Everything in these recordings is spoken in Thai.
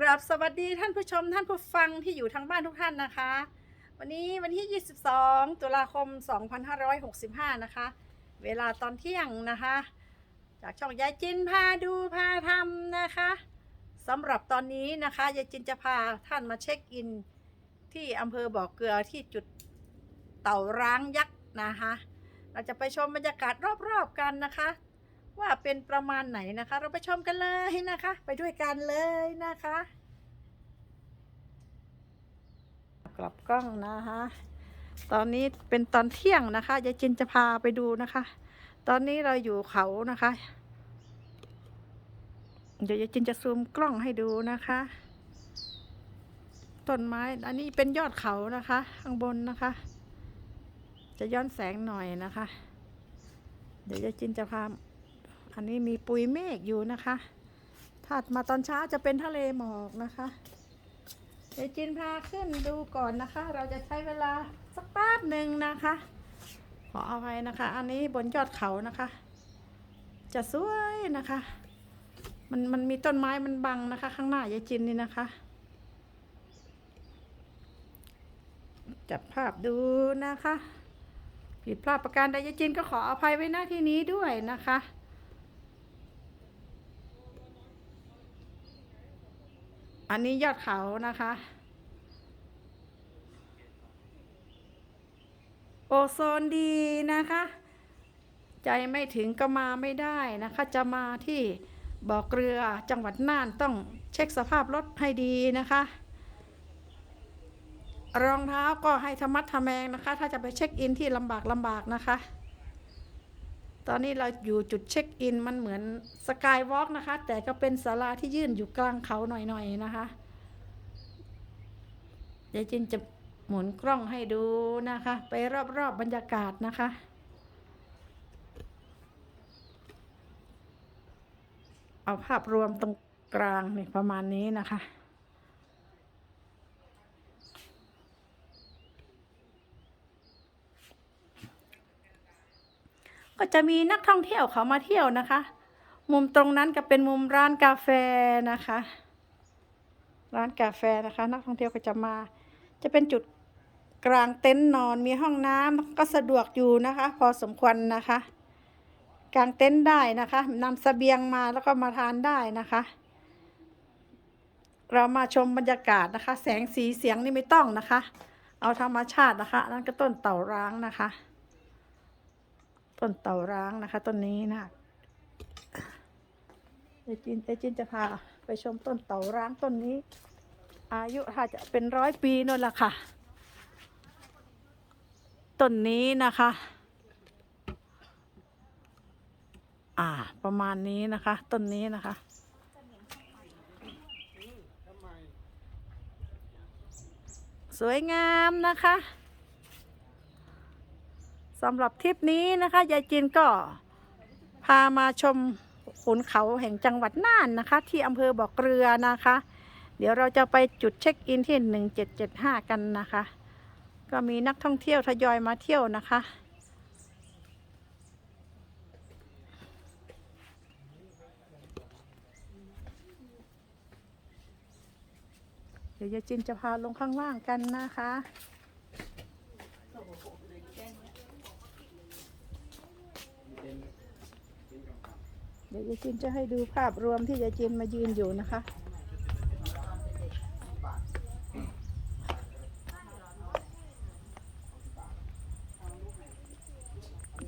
กราบสวัสดีท่านผู้ชมท่านผู้ฟังที่อยู่ทางบ้านทุกท่านนะคะ วันนี้วันที่ 22 ตุลาคม 2565 นะคะ เวลาตอนเที่ยงนะคะ จากช่องยายจินพาดูพาทำนะคะสำหรับตอนนี้นะคะยายจินจะพาท่านมาเช็คอิน ที่อำเภอบ่อเกลือที่จุดเต่าร้างยักษ์นะคะ เราจะไปชมบรรยากาศรอบๆกันนะคะ ว่าเป็นประมาณไหนนะคะ เราไปชมกันเลยนะคะ ไปด้วยกันเลยนะคะ กลับกล้องนะคะตอนนี้เป็นตอนเที่ยงนะคะยายจินจะพาไปดูนะคะ ตอนนี้เราอยู่เขานะคะ เดี๋ยวยายจินจะซูมกล้องให้ดูนะคะต้นไม้ อันนี้เป็นยอดเขานะคะ ข้างบนนะคะ จะย้อนแสงหน่อยนะคะ เดี๋ยวยายจินจะพา อันนี้มีปุยเมฆอยู่นะคะถ้ามาตอนเช้าจะเป็นทะเลหมอกนะคะเดี๋ยวจินพาขึ้นดูก่อนนะคะ เราจะใช้เวลาสักแป๊บหนึ่งนะคะ ขอเอาไว้นะคะ อันนี้บนยอดเขานะคะ จะสวยนะคะ มันมันมีต้นไม้มันบังนะคะ ข้างหน้ายายจินนี่นะคะ จับภาพดูนะคะ ผิดพลาดประการใดยายจินก็ขออภัยไว้หน้าที่นี้ด้วยนะคะ อันนี้ยอดเขานะคะ โอโซนดีนะคะ ใจไม่ถึงก็มาไม่ได้นะคะ จะมาที่บ่อเกลือจังหวัดน่านต้องเช็คสภาพรถให้ดีนะคะ รองเท้าก็ให้ธรรมัดทะแมงนะคะ ถ้าจะไปเช็คอินที่ลำบากลำบากนะคะ ตอนนี้เราอยู่จุดเช็คอินมันเหมือนสกายวอล์กนะคะ แต่ก็เป็นศาลาที่ยื่นอยู่กลางเขาหน่อยๆนะคะ เดี๋ยวจินจะหมุนกล้องให้ดูนะคะ ไปรอบๆบรรยากาศนะคะเอาภาพรวมตรงกลางนี่ประมาณนี้นะคะ ก็จะมีนักท่องเที่ยวเขามาเที่ยวนะคะ มุมตรงนั้นก็เป็นมุมร้านกาแฟนะคะ ร้านกาแฟนะคะ นักท่องเที่ยวก็จะมา จะเป็นจุดกลางเต็นท์นอนมีห้องน้ำก็สะดวกอยู่นะคะ พอสมควรนะคะ กลางเต็นท์ได้นะคะนำเสบียงมาแล้วก็มาทานได้นะคะ เรามาชมบรรยากาศนะคะ แสงสีเสียงนี่ไม่ต้องนะคะ เอาธรรมชาตินะคะ นั่นก็ต้นเต่าร้างนะคะ ต้นเต่าร้างนะคะต้นนี้นะเอจินเอจินจะพาไปชมต้นเต่าร้างต้นนี้ อายุถ้าจะเป็นร้อยปีนั่นแหละค่ะต้นนี้นะคะ อ่า ประมาณนี้นะคะ ต้นนี้นะคะ สวยงามนะคะำหรับทริปนี้นะคะยายจินก็พามาชมขุนเขาแห่งจังหวัดน่านนะคะ ที่อำเภอบ่อเกลือนะคะ เดี๋ยวเราจะไปจุดเช็คอินที่1775 กันนะคะ ก็มีนักท่องเที่ยวทยอยมาเที่ยวนะคะเดี๋ยวยายจินจะพาลงข้างล่างกันนะคะ เดี๋ยวยายจินจะให้ดูภาพรวมที่ยายจินมายืนอยู่นะคะ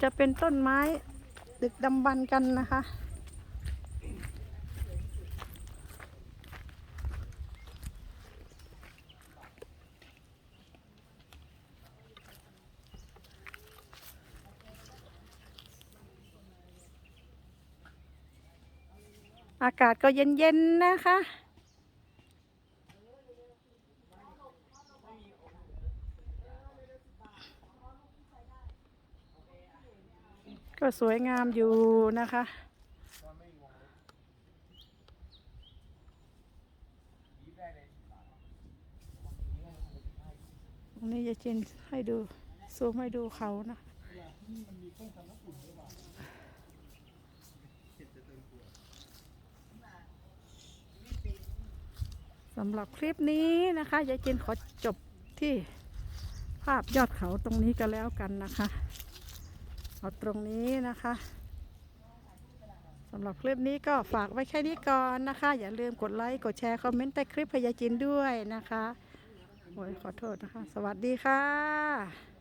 จะเป็นต้นไม้ดึกดำบรรพ์กันนะคะ อากาศก็เย็นๆนะคะ ก็สวยงามอยู่นะคะตรงนี้จะจินให้ดูซูมให้ดูเขานะ สำหรับคลิปนี้นะคะยายจินขอจบที่ภาพยอดเขาตรงนี้ก็แล้วกันนะคะ เอาตรงนี้นะคะสำหรับคลิปนี้ก็ฝากไว้แค่นี้ก่อนนะคะ อย่าลืมกดไลค์ กดแชร์ คอมเมนต์ใต้คลิปพยาจินด้วยนะคะโอ้ยขอโทษนะคะ สวัสดีค่ะ